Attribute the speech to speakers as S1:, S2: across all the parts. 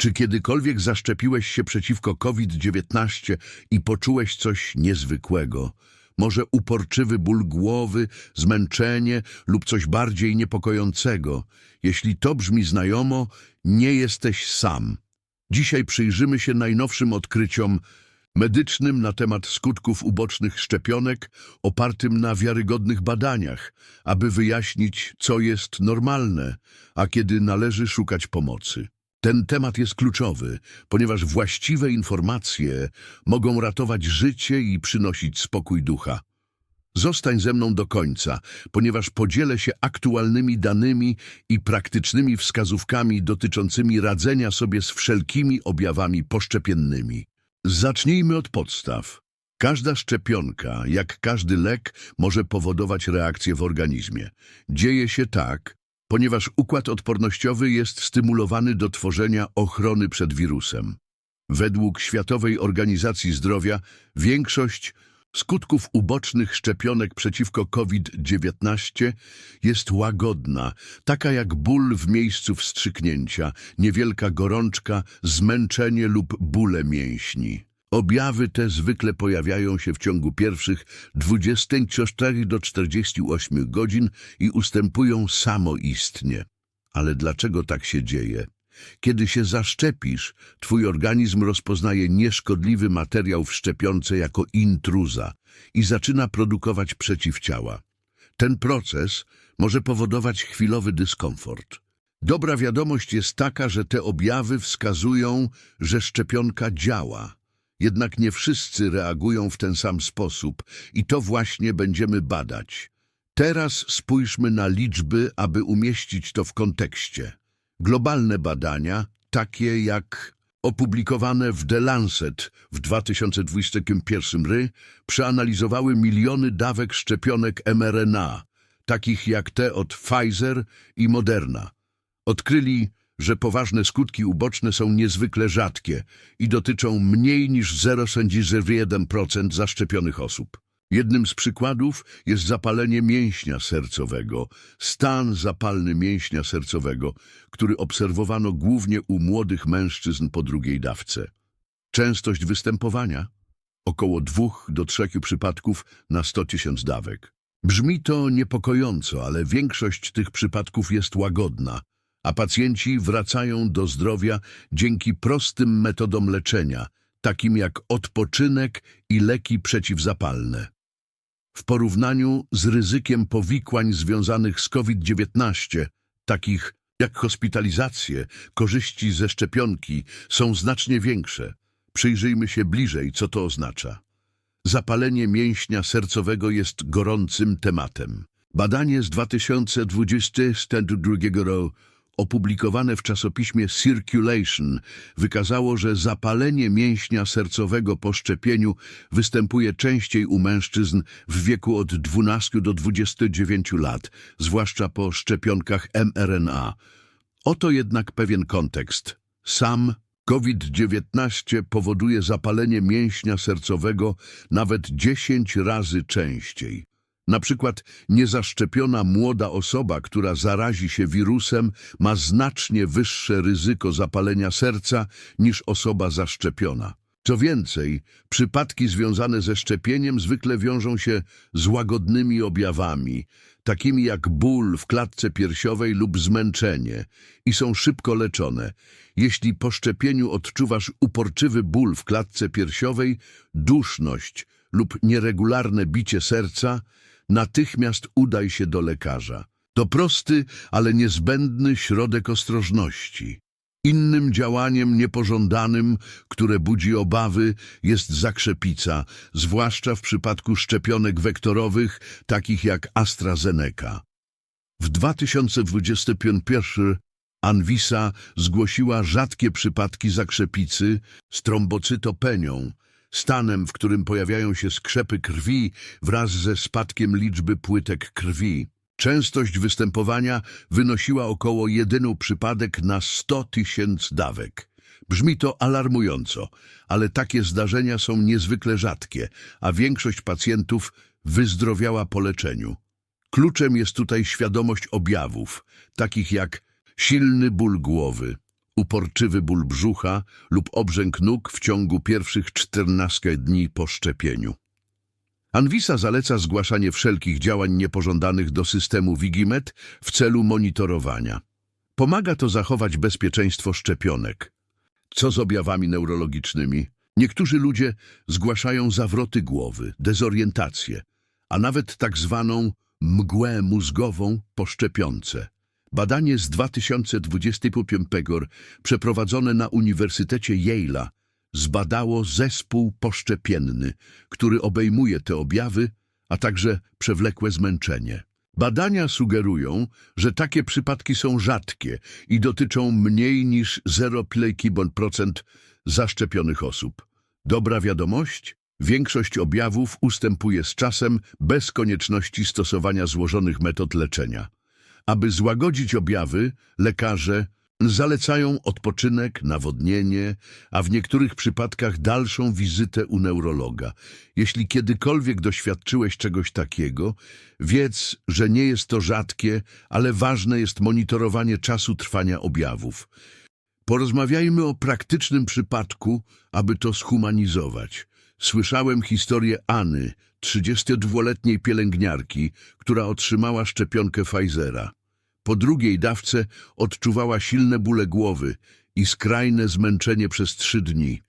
S1: Czy kiedykolwiek zaszczepiłeś się przeciwko COVID-19 i poczułeś coś niezwykłego? Może uporczywy ból głowy, zmęczenie lub coś bardziej niepokojącego? Jeśli to brzmi znajomo, nie jesteś sam. Dzisiaj przyjrzymy się najnowszym odkryciom medycznym na temat skutków ubocznych szczepionek opartym na wiarygodnych badaniach, aby wyjaśnić, co jest normalne, a kiedy należy szukać pomocy. Ten temat jest kluczowy, ponieważ właściwe informacje mogą ratować życie i przynosić spokój ducha. Zostań ze mną do końca, ponieważ podzielę się aktualnymi danymi i praktycznymi wskazówkami dotyczącymi radzenia sobie z wszelkimi objawami poszczepiennymi. Zacznijmy od podstaw. Każda szczepionka, jak każdy lek, może powodować reakcję w organizmie. Dzieje się tak, ponieważ układ odpornościowy jest stymulowany do tworzenia ochrony przed wirusem. Według Światowej Organizacji Zdrowia większość skutków ubocznych szczepionek przeciwko COVID-19 jest łagodna, taka jak ból w miejscu wstrzyknięcia, niewielka gorączka, zmęczenie lub bóle mięśni. Objawy te zwykle pojawiają się w ciągu pierwszych 24 do 48 godzin i ustępują samoistnie. Ale dlaczego tak się dzieje? Kiedy się zaszczepisz, twój organizm rozpoznaje nieszkodliwy materiał w szczepionce jako intruza i zaczyna produkować przeciwciała. Ten proces może powodować chwilowy dyskomfort. Dobra wiadomość jest taka, że te objawy wskazują, że szczepionka działa. Jednak nie wszyscy reagują w ten sam sposób i to właśnie będziemy badać. Teraz spójrzmy na liczby, aby umieścić to w kontekście. Globalne badania, takie jak opublikowane w The Lancet w 2021 r., przeanalizowały miliony dawek szczepionek mRNA, takich jak te od Pfizer i Moderna. Odkryli, że poważne skutki uboczne są niezwykle rzadkie i dotyczą mniej niż 0,01% zaszczepionych osób. Jednym z przykładów jest zapalenie mięśnia sercowego, stan zapalny mięśnia sercowego, który obserwowano głównie u młodych mężczyzn po drugiej dawce. Częstość występowania? Około dwóch do trzech przypadków na 100 tysięcy dawek. Brzmi to niepokojąco, ale większość tych przypadków jest łagodna, a pacjenci wracają do zdrowia dzięki prostym metodom leczenia, takim jak odpoczynek i leki przeciwzapalne. W porównaniu z ryzykiem powikłań związanych z COVID-19, takich jak hospitalizacje, korzyści ze szczepionki są znacznie większe. Przyjrzyjmy się bliżej, co to oznacza. Zapalenie mięśnia sercowego jest gorącym tematem. Badanie z 2022 roku opublikowane w czasopiśmie Circulation wykazało, że zapalenie mięśnia sercowego po szczepieniu występuje częściej u mężczyzn w wieku od 12 do 29 lat, zwłaszcza po szczepionkach mRNA. Oto jednak pewien kontekst. Sam COVID-19 powoduje zapalenie mięśnia sercowego nawet 10 razy częściej. Na przykład niezaszczepiona młoda osoba, która zarazi się wirusem, ma znacznie wyższe ryzyko zapalenia serca niż osoba zaszczepiona. Co więcej, przypadki związane ze szczepieniem zwykle wiążą się z łagodnymi objawami, takimi jak ból w klatce piersiowej lub zmęczenie, i są szybko leczone. Jeśli po szczepieniu odczuwasz uporczywy ból w klatce piersiowej, duszność lub nieregularne bicie serca, natychmiast udaj się do lekarza. To prosty, ale niezbędny środek ostrożności. Innym działaniem niepożądanym, które budzi obawy, jest zakrzepica, zwłaszcza w przypadku szczepionek wektorowych, takich jak AstraZeneca. W 2021 Anvisa zgłosiła rzadkie przypadki zakrzepicy z trombocytopenią, stanem, w którym pojawiają się skrzepy krwi wraz ze spadkiem liczby płytek krwi. Częstość występowania wynosiła około jedyną przypadek na 100 tysięcy dawek. Brzmi to alarmująco, ale takie zdarzenia są niezwykle rzadkie, a większość pacjentów wyzdrowiała po leczeniu. Kluczem jest tutaj świadomość objawów, takich jak silny ból głowy, uporczywy ból brzucha lub obrzęk nóg w ciągu pierwszych 14 dni po szczepieniu. Anvisa zaleca zgłaszanie wszelkich działań niepożądanych do systemu Wigimet w celu monitorowania. Pomaga to zachować bezpieczeństwo szczepionek. Co z objawami neurologicznymi? Niektórzy ludzie zgłaszają zawroty głowy, dezorientację, a nawet tak zwaną mgłę mózgową po szczepionce. Badanie z 2025 przeprowadzone na Uniwersytecie Yale'a zbadało zespół poszczepienny, który obejmuje te objawy, a także przewlekłe zmęczenie. Badania sugerują, że takie przypadki są rzadkie i dotyczą mniej niż 0,1% zaszczepionych osób. Dobra wiadomość? Większość objawów ustępuje z czasem bez konieczności stosowania złożonych metod leczenia. Aby złagodzić objawy, lekarze zalecają odpoczynek, nawodnienie, a w niektórych przypadkach dalszą wizytę u neurologa. Jeśli kiedykolwiek doświadczyłeś czegoś takiego, wiedz, że nie jest to rzadkie, ale ważne jest monitorowanie czasu trwania objawów. Porozmawiajmy o praktycznym przypadku, aby to schumanizować. Słyszałem historięAny, 32-letniej pielęgniarki, która otrzymała szczepionkę Pfizera. Po drugiej dawce odczuwała silne bóle głowy i skrajne zmęczenie przez trzy dni.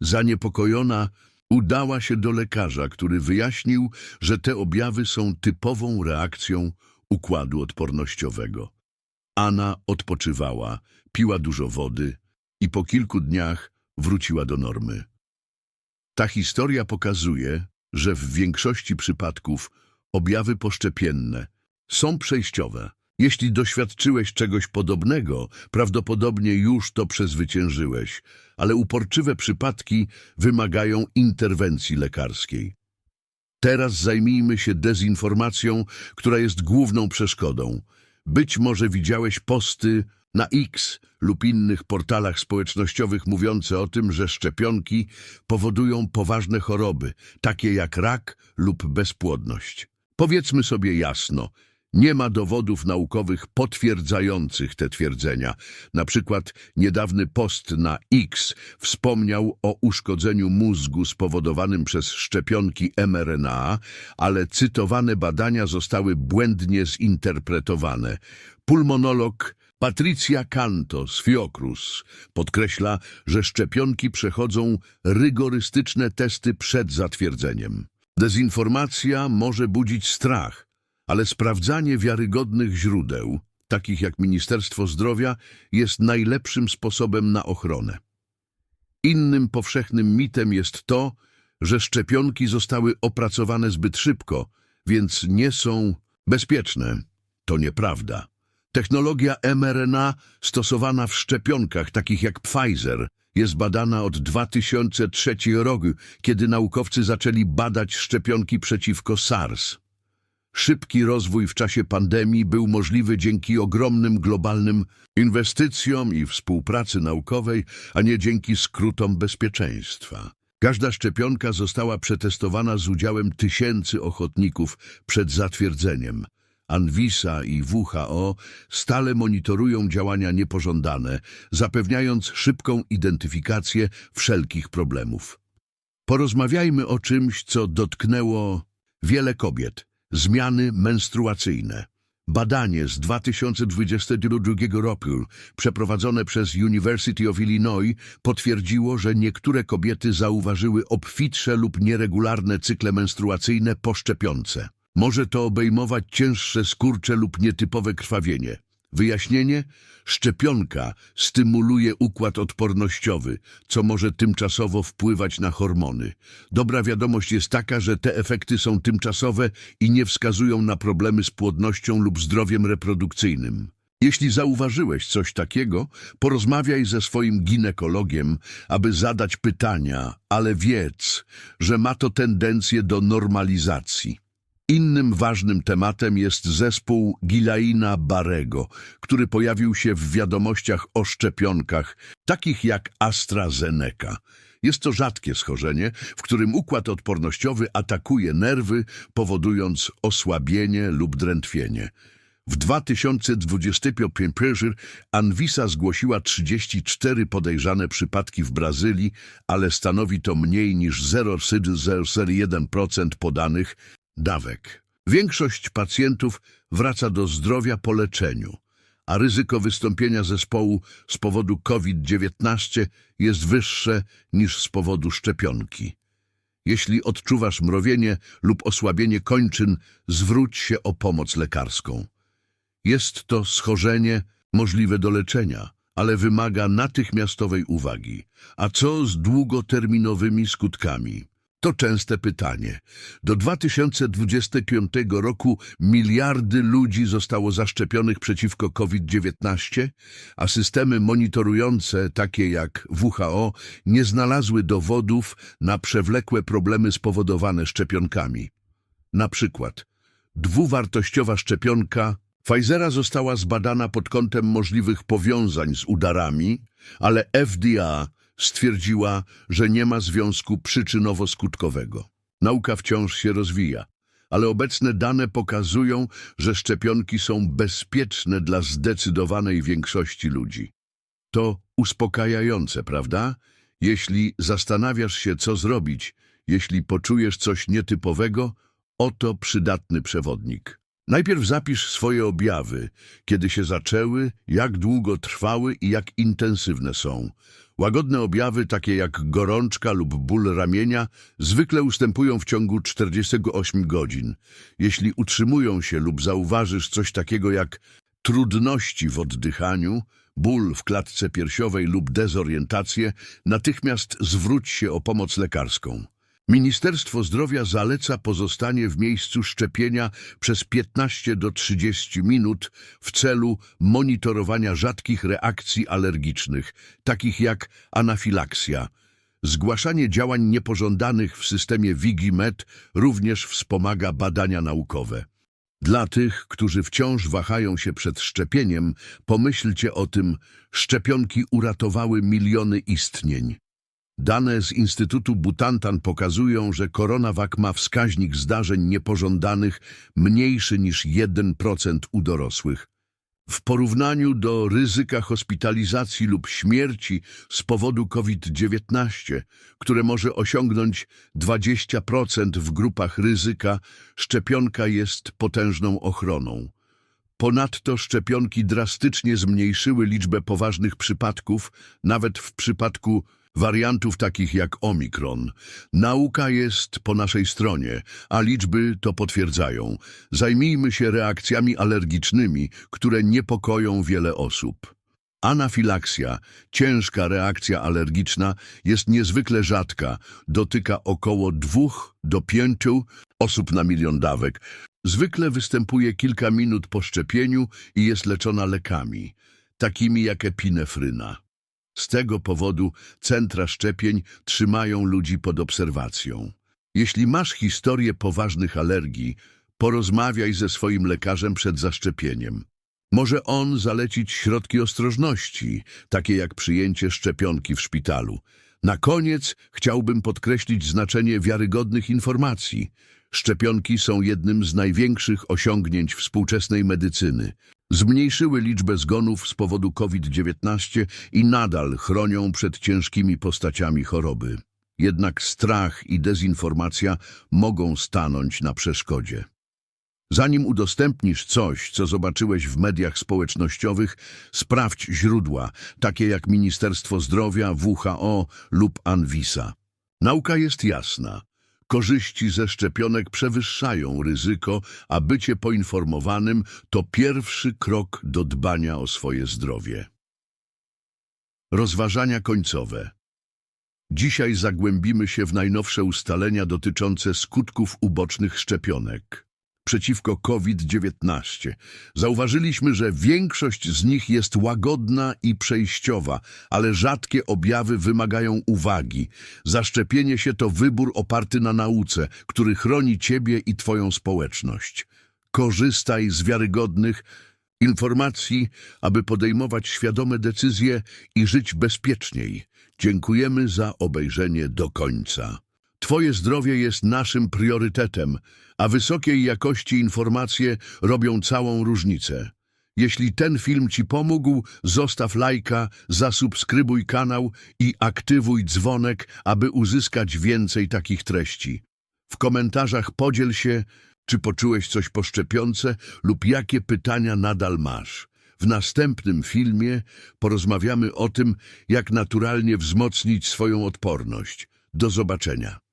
S1: Zaniepokojona udała się do lekarza, który wyjaśnił, że te objawy są typową reakcją układu odpornościowego. Anna odpoczywała, piła dużo wody i po kilku dniach wróciła do normy. Ta historia pokazuje, że w większości przypadków objawy poszczepienne są przejściowe. Jeśli doświadczyłeś czegoś podobnego, prawdopodobnie już to przezwyciężyłeś, ale uporczywe przypadki wymagają interwencji lekarskiej. Teraz zajmijmy się dezinformacją, która jest główną przeszkodą. Być może widziałeś posty na X lub innych portalach społecznościowych mówiące o tym, że szczepionki powodują poważne choroby, takie jak rak lub bezpłodność. Powiedzmy sobie jasno, nie ma dowodów naukowych potwierdzających te twierdzenia. Na przykład niedawny post na X wspomniał o uszkodzeniu mózgu spowodowanym przez szczepionki mRNA, ale cytowane badania zostały błędnie zinterpretowane. Pulmonolog Patricia Canto z Fiocruz podkreśla, że szczepionki przechodzą rygorystyczne testy przed zatwierdzeniem. Dezinformacja może budzić strach, ale sprawdzanie wiarygodnych źródeł, takich jak Ministerstwo Zdrowia, jest najlepszym sposobem na ochronę. Innym powszechnym mitem jest to, że szczepionki zostały opracowane zbyt szybko, więc nie są bezpieczne. To nieprawda. Technologia mRNA stosowana w szczepionkach takich jak Pfizer jest badana od 2003 roku, kiedy naukowcy zaczęli badać szczepionki przeciwko SARS. Szybki rozwój w czasie pandemii był możliwy dzięki ogromnym globalnym inwestycjom i współpracy naukowej, a nie dzięki skrótom bezpieczeństwa. Każda szczepionka została przetestowana z udziałem tysięcy ochotników przed zatwierdzeniem. Anvisa i WHO stale monitorują działania niepożądane, zapewniając szybką identyfikację wszelkich problemów. Porozmawiajmy o czymś, co dotknęło wiele kobiet – zmiany menstruacyjne. Badanie z 2022 roku, przeprowadzone przez University of Illinois, potwierdziło, że niektóre kobiety zauważyły obfitsze lub nieregularne cykle menstruacyjne po szczepionce. Może to obejmować cięższe skurcze lub nietypowe krwawienie. Wyjaśnienie? Szczepionka stymuluje układ odpornościowy, co może tymczasowo wpływać na hormony. Dobra wiadomość jest taka, że te efekty są tymczasowe i nie wskazują na problemy z płodnością lub zdrowiem reprodukcyjnym. Jeśli zauważyłeś coś takiego, porozmawiaj ze swoim ginekologiem, aby zadać pytania, ale wiedz, że ma to tendencję do normalizacji. Innym ważnym tematem jest zespół Gilaina Barego, który pojawił się w wiadomościach o szczepionkach, takich jak AstraZeneca. Jest to rzadkie schorzenie, w którym układ odpornościowy atakuje nerwy, powodując osłabienie lub drętwienie. W 2025 Anvisa zgłosiła 34 podejrzane przypadki w Brazylii, ale stanowi to mniej niż 0,01% podanych dawek. Większość pacjentów wraca do zdrowia po leczeniu, a ryzyko wystąpienia zespołu z powodu COVID-19 jest wyższe niż z powodu szczepionki. Jeśli odczuwasz mrowienie lub osłabienie kończyn, zwróć się o pomoc lekarską. Jest to schorzenie możliwe do leczenia, ale wymaga natychmiastowej uwagi. A co z długoterminowymi skutkami? To częste pytanie. Do 2025 roku miliardy ludzi zostało zaszczepionych przeciwko COVID-19, a systemy monitorujące, takie jak WHO, nie znalazły dowodów na przewlekłe problemy spowodowane szczepionkami. Na przykład dwuwartościowa szczepionka Pfizera została zbadana pod kątem możliwych powiązań z udarami, ale FDA stwierdziła, że nie ma związku przyczynowo-skutkowego. Nauka wciąż się rozwija, ale obecne dane pokazują, że szczepionki są bezpieczne dla zdecydowanej większości ludzi. To uspokajające, prawda? Jeśli zastanawiasz się, co zrobić, jeśli poczujesz coś nietypowego, oto przydatny przewodnik. Najpierw zapisz swoje objawy, kiedy się zaczęły, jak długo trwały i jak intensywne są. Łagodne objawy, takie jak gorączka lub ból ramienia, zwykle ustępują w ciągu 48 godzin. Jeśli utrzymują się lub zauważysz coś takiego jak trudności w oddychaniu, ból w klatce piersiowej lub dezorientację, natychmiast zwróć się o pomoc lekarską. Ministerstwo Zdrowia zaleca pozostanie w miejscu szczepienia przez 15 do 30 minut w celu monitorowania rzadkich reakcji alergicznych, takich jak anafilaksja. Zgłaszanie działań niepożądanych w systemie WigiMed również wspomaga badania naukowe. Dla tych, którzy wciąż wahają się przed szczepieniem, pomyślcie o tym, szczepionki uratowały miliony istnień. Dane z Instytutu Butantan pokazują, że koronawak ma wskaźnik zdarzeń niepożądanych mniejszy niż 1% u dorosłych. W porównaniu do ryzyka hospitalizacji lub śmierci z powodu COVID-19, które może osiągnąć 20% w grupach ryzyka, szczepionka jest potężną ochroną. Ponadto szczepionki drastycznie zmniejszyły liczbę poważnych przypadków, nawet w przypadku wariantów takich jak Omikron. Nauka jest po naszej stronie, a liczby to potwierdzają. Zajmijmy się reakcjami alergicznymi, które niepokoją wiele osób. Anafilaksja, ciężka reakcja alergiczna, jest niezwykle rzadka, dotyka około 2 do 5 osób na milion dawek. Zwykle występuje kilka minut po szczepieniu i jest leczona lekami, takimi jak epinefryna. Z tego powodu centra szczepień trzymają ludzi pod obserwacją. Jeśli masz historię poważnych alergii, porozmawiaj ze swoim lekarzem przed zaszczepieniem. Może on zalecić środki ostrożności, takie jak przyjęcie szczepionki w szpitalu. Na koniec chciałbym podkreślić znaczenie wiarygodnych informacji. Szczepionki są jednym z największych osiągnięć współczesnej medycyny. Zmniejszyły liczbę zgonów z powodu COVID-19 i nadal chronią przed ciężkimi postaciami choroby. Jednak strach i dezinformacja mogą stanąć na przeszkodzie. Zanim udostępnisz coś, co zobaczyłeś w mediach społecznościowych, sprawdź źródła, takie jak Ministerstwo Zdrowia, WHO lub Anvisa. Nauka jest jasna. Korzyści ze szczepionek przewyższają ryzyko, a bycie poinformowanym to pierwszy krok do dbania o swoje zdrowie. Rozważania końcowe. Dzisiaj zagłębimy się w najnowsze ustalenia dotyczące skutków ubocznych szczepionek przeciwko COVID-19. Zauważyliśmy, że większość z nich jest łagodna i przejściowa, ale rzadkie objawy wymagają uwagi. Zaszczepienie się to wybór oparty na nauce, który chroni Ciebie i Twoją społeczność. Korzystaj z wiarygodnych informacji, aby podejmować świadome decyzje i żyć bezpieczniej. Dziękujemy za obejrzenie do końca. Twoje zdrowie jest naszym priorytetem, a wysokiej jakości informacje robią całą różnicę. Jeśli ten film Ci pomógł, zostaw lajka, zasubskrybuj kanał i aktywuj dzwonek, aby uzyskać więcej takich treści. W komentarzach podziel się, czy poczułeś coś poszczepiące lub jakie pytania nadal masz. W następnym filmie porozmawiamy o tym, jak naturalnie wzmocnić swoją odporność. Do zobaczenia.